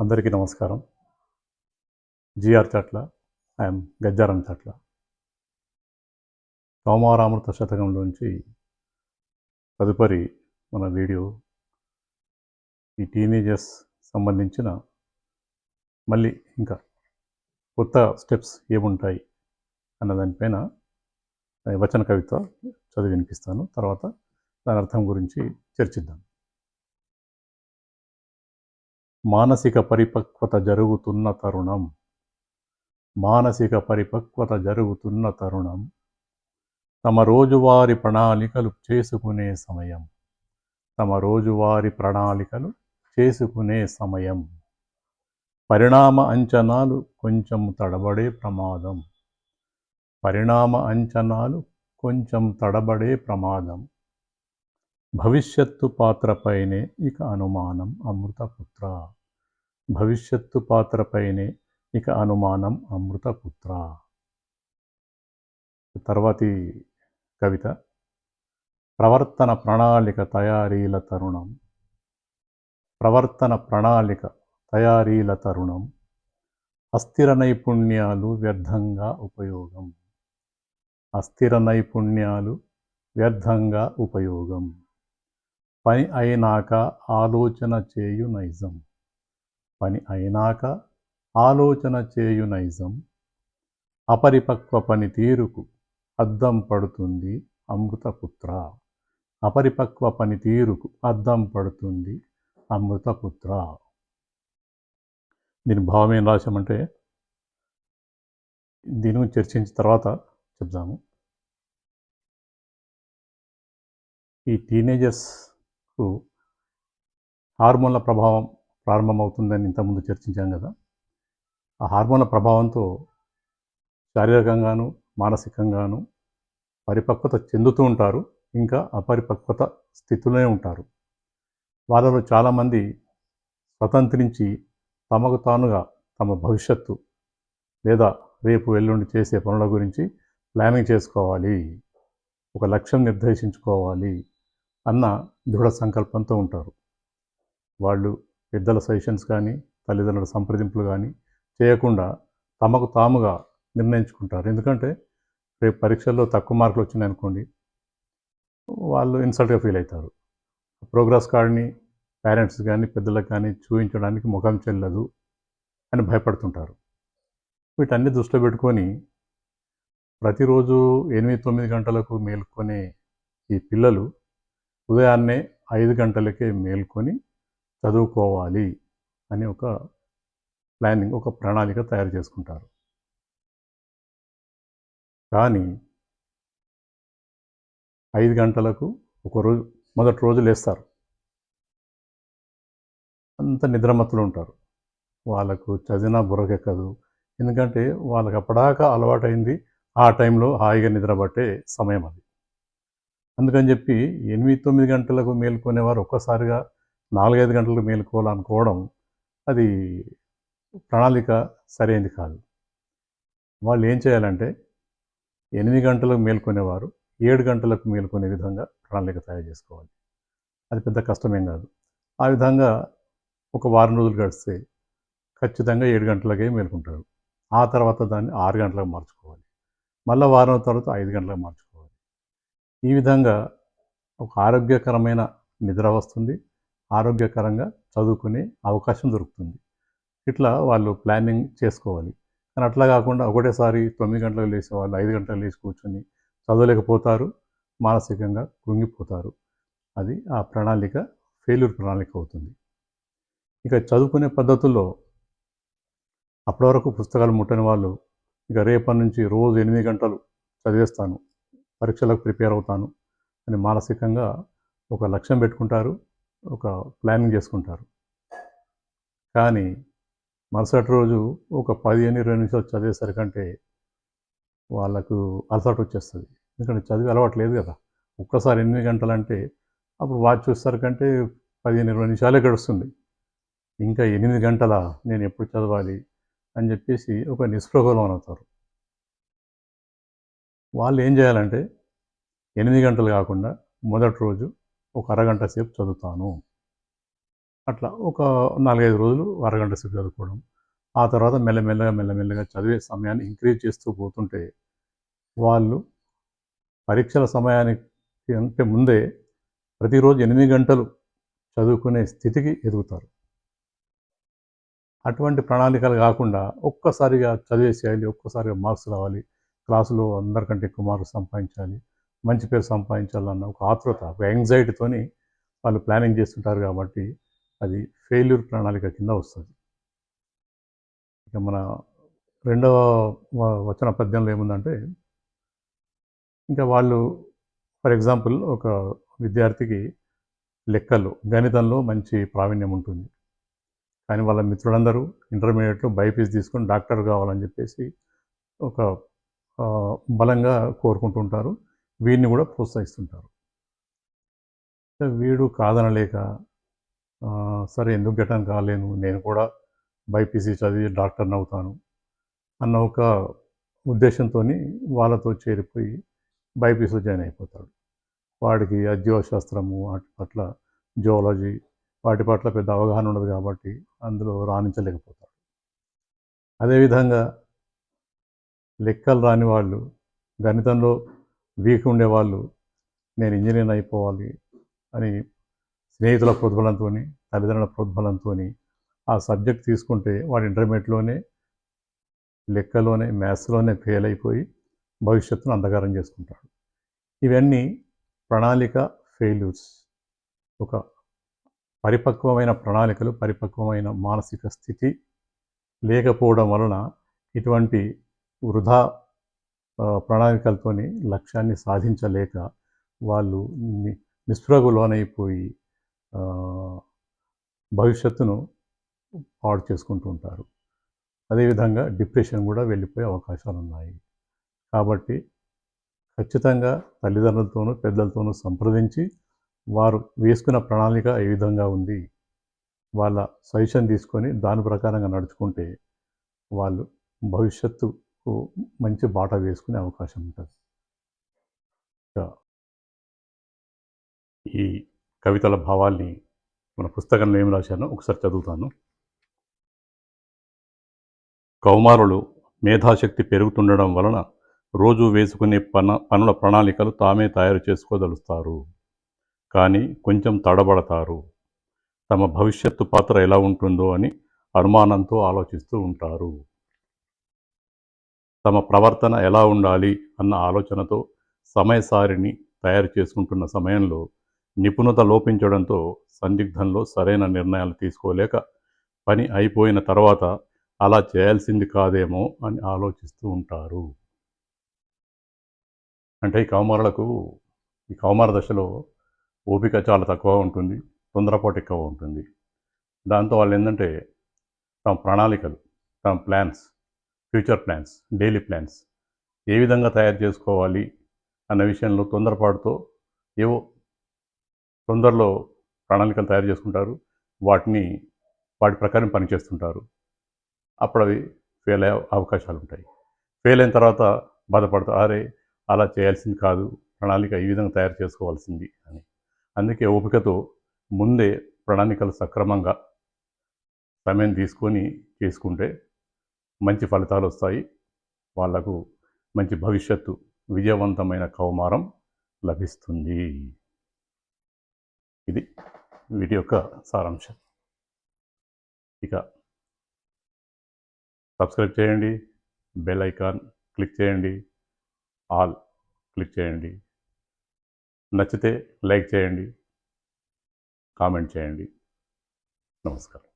అందరికీ నమస్కారం. GR చట్ల I'm గజ్జారం చట్ల. సోమవారామృత శతకంలోంచి తదుపరి మన వీడియో ఈ టీనేజర్స్ సంబంధించిన మళ్ళీ ఇంకా కొత్త స్టెప్స్ ఏముంటాయి అన్న దానిపైన వచన కవిత చదివి వినిపిస్తాను. తర్వాత దాని అర్థం గురించి చర్చిద్దాం. మానసిక పరిపక్వత జరుగుతున్న తరుణం. మానసిక పరిపక్వత జరుగుతున్న తరుణం. తమ రోజువారి ప్రణాళికలు చేసుకునే సమయం. తమ రోజువారి ప్రణాళికలు చేసుకునే సమయం. పరిణామ అంచనాలు కొంచెం తడబడే ప్రమాదం. పరిణామ అంచనాలు కొంచెం తడబడే ప్రమాదం. భవిష్యత్తు పాత్రపైనే ఇక అనుమానం అమృతపుత్ర. భవిష్యత్తు పాత్రపైనే ఇక అనుమానం అమృతపుత్ర. తర్వాతి కవిత. ప్రవర్తన ప్రణాళిక తయారీల తరుణం. ప్రవర్తన ప్రణాళిక తయారీల తరుణం. అస్థిర నైపుణ్యాలు వ్యర్థంగా ఉపయోగం. అస్థిర నైపుణ్యాలు వ్యర్థంగా ఉపయోగం. పని అయినాక ఆలోచన చేయు నైజం. పని అయినాక ఆలోచన చేయు నైజం. అపరిపక్వ పనితీరుకు అద్దం పడుతుంది అమృతపుత్ర. అపరిపక్వ పనితీరుకు అద్దం పడుతుంది అమృతపుత్ర. దీని భావం ఏం రాశామంటే దీని గురించి చర్చించిన తర్వాత చెప్దాము. ఈ టీనేజర్స్ టీనేజర్స్కు హార్మోన్ల ప్రభావం ప్రారంభమవుతుందని ఇంతకుముందు చర్చించాం కదా. ఆ హార్మోన్ల ప్రభావంతో శారీరకంగాను మానసికంగాను పరిపక్వత చెందుతూ ఉంటారు ఇంకా అపరిపక్వత స్థితిలోనే ఉంటారు. వాళ్ళలో చాలామంది స్వతంత్రించి తమకు తానుగా తమ భవిష్యత్తు లేదా రేపు ఎల్లుండి చేసే పనుల గురించి ప్లానింగ్ చేసుకోవాలి ఒక లక్ష్యం నిర్దేశించుకోవాలి అన్న దృఢ సంకల్పంతో ఉంటారు. వాళ్ళు పెద్దల సజెషన్స్ కానీ తల్లిదండ్రుల సంప్రదింపులు కానీ చేయకుండా తమకు తాముగా నిర్ణయించుకుంటారు. ఎందుకంటే రేపు పరీక్షల్లో తక్కువ మార్కులు వచ్చినాయి అనుకోండి వాళ్ళు ఇన్సల్ట్గా ఫీల్ అవుతారు. ప్రోగ్రెస్ కార్డ్ని పేరెంట్స్ కానీ పెద్దలకు కానీ చూపించడానికి ముఖం చెల్లదు అని భయపడుతుంటారు. వీటన్ని దృష్టిలో పెట్టుకొని ప్రతిరోజు ఎనిమిది తొమ్మిది గంటలకు మేల్కొనే ఈ పిల్లలు ఉదయాన్నే ఐదు గంటలకే మేల్కొని చదువుకోవాలి అని ఒక ప్లానింగ్ ఒక ప్రణాళిక తయారు చేసుకుంటారు. కానీ ఐదు గంటలకు ఒక రోజు మొదటి రోజు లేస్తారు. అంత నిద్రమత్తులు ఉంటారు. వాళ్ళకు చదివినా బుర్రకెక్కదు. ఎందుకంటే వాళ్ళకి అప్పటిదాకా అలవాటైంది ఆ టైంలో హాయిగా నిద్రపట్టే సమయం అది. అందుకని చెప్పి ఎనిమిది తొమ్మిది గంటలకు మేల్కొనేవారు ఒక్కసారిగా నాలుగైదు గంటలకు మేల్కోవాలనుకోవడం అది ప్రణాళిక సరైనది కాదు. వాళ్ళు ఏం చేయాలంటే ఎనిమిది గంటలకు మేల్కొనేవారు ఏడు గంటలకు మేల్కొనే విధంగా ప్రణాళిక తయారు చేసుకోవాలి. అది పెద్ద కష్టమేం కాదు. ఆ విధంగా ఒక వారం రోజులు గడిస్తే ఖచ్చితంగా ఏడు గంటలకే మేలుకుంటారు. ఆ తర్వాత దాన్ని ఆరు గంటలకు మార్చుకోవాలి. మళ్ళీ వారం తర్వాత ఐదు గంటలకు మార్చుకోవాలి. ఈ విధంగా ఒక ఆరోగ్యకరమైన నిద్ర వస్తుంది. ఆరోగ్యకరంగా చదువుకునే అవకాశం దొరుకుతుంది. ఇట్లా వాళ్ళు ప్లానింగ్ చేసుకోవాలి. కానీ అట్లా కాకుండా ఒకటేసారి తొమ్మిది గంటలకు లేచే వాళ్ళు ఐదు గంటలకు లేచి కూర్చొని చదవలేకపోతారు. మానసికంగా కృంగిపోతారు. అది ఆ ప్రణాళిక ఫెయిల్యూర్ ప్రణాళిక అవుతుంది. ఇక చదువుకునే పద్ధతుల్లో అప్పటి వరకు పుస్తకాలు ముట్టని వాళ్ళు ఇక రేపటి నుంచి రోజు ఎనిమిది గంటలు చదివేస్తాను. పరీక్షలకు ప్రిపేర్ అవుతాను అని మానసికంగా ఒక లక్ష్యం పెట్టుకుంటారు ఒక ప్లానింగ్ చేసుకుంటారు. కానీ మరుసటి రోజు ఒక పదిహేను ఇరవై నిమిషాలు చదివేసరికంటే వాళ్ళకు అలసట వచ్చేస్తుంది. ఎందుకంటే చదివి అలవాటు లేదు కదా. ఒక్కసారి ఎనిమిది గంటలంటే అప్పుడు వాచ్ చూసేసరికంటే పదిహేను ఇరవై నిమిషాలే గడుస్తుంది ఇంకా ఎనిమిది గంటల నేను ఎప్పుడు చదవాలి అని చెప్పేసి ఒక నిస్పృహలో అవుతారు వాళ్ళు ఏం చేయాలంటే ఎనిమిది గంటలు కాకుండా మొదటి రోజు ఒక అరగంట సేపు చదువుతాను. అట్లా ఒక నాలుగైదు రోజులు అరగంట సేపు చదువుకోవడం. ఆ తర్వాత మెల్లమెల్లగా మెల్లమెల్లగా చదివే సమయాన్ని ఇంక్రీజ్ చేస్తూ పోతుంటే వాళ్ళు పరీక్షల సమయానికి అంటే ముందే ప్రతిరోజు ఎనిమిది గంటలు చదువుకునే స్థితికి ఎదుగుతారు. అటువంటి ప్రణాళికలు కాకుండా ఒక్కసారిగా చదివే చేయాలి ఒక్కసారిగా మార్క్స్ రావాలి. క్లాసులో అందరికంటే ఎక్కువ సంపాదించాలి మంచి పేరు సంపాదించాలన్న ఒక ఆతృత ఒక యాంగ్జైటీతోని వాళ్ళు ప్లానింగ్ చేస్తుంటారు కాబట్టి అది ఫెయిల్యూర్ ప్రణాళిక కింద వస్తుంది. ఇక మన రెండవ వచన పద్యంలో ఏముందంటే ఇంకా వాళ్ళు ఫర్ ఎగ్జాంపుల్ ఒక విద్యార్థికి లెక్కలు గణితంలో మంచి ప్రావీణ్యం ఉంటుంది. కానీ వాళ్ళ మిత్రులందరూ ఇంటర్మీడియట్లో బైపీసీ తీసుకొని డాక్టర్ కావాలని చెప్పేసి ఒక బలంగా కోరుకుంటుంటారు. వీడిని కూడా ప్రోత్సహిస్తుంటారు. వీడు కాదనలేక సరే ఎందుకు గెటాన్ కాలేను నేను కూడా బైపీసీ చదివి డాక్టర్ని అవుతాను అన్న ఒక ఉద్దేశంతో వాళ్ళతో చేరిపోయి బైపీసీలో జాయిన్ అయిపోతాడు. వాడికి ఆ జీవశాస్త్రము వాటి పట్ల జువాలజీ వాటి పట్ల పెద్ద అవగాహన ఉండదు కాబట్టి అందులో రాణించలేకపోతాడు. అదేవిధంగా లెక్కలు రాని వాళ్ళు గణితంలో వీక్ ఉండేవాళ్ళు నేను ఇంజనీర్ అయిపోవాలి అని స్నేహితుల ప్రోద్బలంతో తల్లిదండ్రుల ప్రోద్బలంతో ఆ సబ్జెక్ట్ తీసుకుంటే వాడు ఇంటర్మీడియట్లోనే లెక్కలోనే మ్యాథ్స్లోనే ఫెయిల్ అయిపోయి భవిష్యత్తును అంధకారం చేసుకుంటాడు. ఇవన్నీ ప్రణాళిక ఫెయిల్యూర్స్. ఒక పరిపక్వమైన ప్రణాళికలు పరిపక్వమైన మానసిక స్థితి లేకపోవడం వలన ఇటువంటి వృధా ప్రణాళికలతోని లక్ష్యాన్ని సాధించలేక వాళ్ళు నిస్పృహకు లోనైపోయి భవిష్యత్తును పాడు చేసుకుంటూ ఉంటారు. అదేవిధంగా డిప్రెషన్ కూడా వెళ్ళిపోయే అవకాశాలు ఉన్నాయి కాబట్టి ఖచ్చితంగా తల్లిదండ్రులతోనూ పెద్దలతోనూ సంప్రదించి వారు వేసుకున్న ప్రణాళిక ఏ విధంగా ఉంది వాళ్ళ సజెషన్ తీసుకొని దాని ప్రకారంగా నడుచుకుంటే వాళ్ళు భవిష్యత్తు మనకు మంచి బాట వేసుకునే అవకాశం ఉంటుంది. ఈ కవితల భావాల్ని మన పుస్తకంలో ఏం రాశానో ఒకసారి చదువుతాను. కౌమారులు మేధాశక్తి పెరుగుతుండడం వలన రోజు వేసుకునే పన పనుల ప్రణాళికలు తామే తయారు చేసుకోదలుస్తారు కానీ కొంచెం తడబడతారు. తమ భవిష్యత్తు పాత్ర ఎలా ఉంటుందో అని అనుమానంతో ఆలోచిస్తూ ఉంటారు. తమ ప్రవర్తన ఎలా ఉండాలి అన్న ఆలోచనతో సమయసారిని తయారు చేసుకుంటున్న సమయంలో నిపుణత లోపించడంతో సందిగ్ధంలో సరైన నిర్ణయాలు తీసుకోలేక పని అయిపోయిన తర్వాత అలా చేయాల్సింది కాదేమో అని ఆలోచిస్తూ ఉంటారు. అంటే ఈ కౌమారులకు ఈ కౌమార దశలో ఓపిక చాలా తక్కువ ఉంటుంది తొందరపాటు ఎక్కువ ఉంటుంది. దాంతో వాళ్ళు ఏంటంటే తమ ప్రణాళికలు తమ plans future plans daily plans. ఏ విధంగా తయారు చేసుకోవాలి అన్న విషయంలో తొందరపాటుతో ఏవో తొందరలో ప్రణాళికలు తయారు చేసుకుంటారు. వాటిని వాటి ప్రకారం పనిచేస్తుంటారు. అప్పుడు అవి ఫెయిల్ అయ్యే అవకాశాలు ఉంటాయి. ఫెయిల్ అయిన తర్వాత బాధపడతారు అరే అలా చేయాల్సింది కాదు. ప్రణాళిక ఈ విధంగా తయారు చేసుకోవాల్సింది అని. అందుకే ఓపికతో ముందే ప్రణాళికలు సక్రమంగా సమయం తీసుకొని చేసుకుంటే మంచి ఫలితాలు వస్తాయి. వాళ్ళకు మంచి భవిష్యత్తు విజయవంతమైన కౌమారం లభిస్తుంది. ఇది వీటి యొక్క సారాంశం. ఇక సబ్స్క్రైబ్ చేయండి బెల్ ఐకాన్ క్లిక్ చేయండి ఆల్ క్లిక్ చేయండి. నచ్చితే లైక్ చేయండి కామెంట్ చేయండి. నమస్కారం.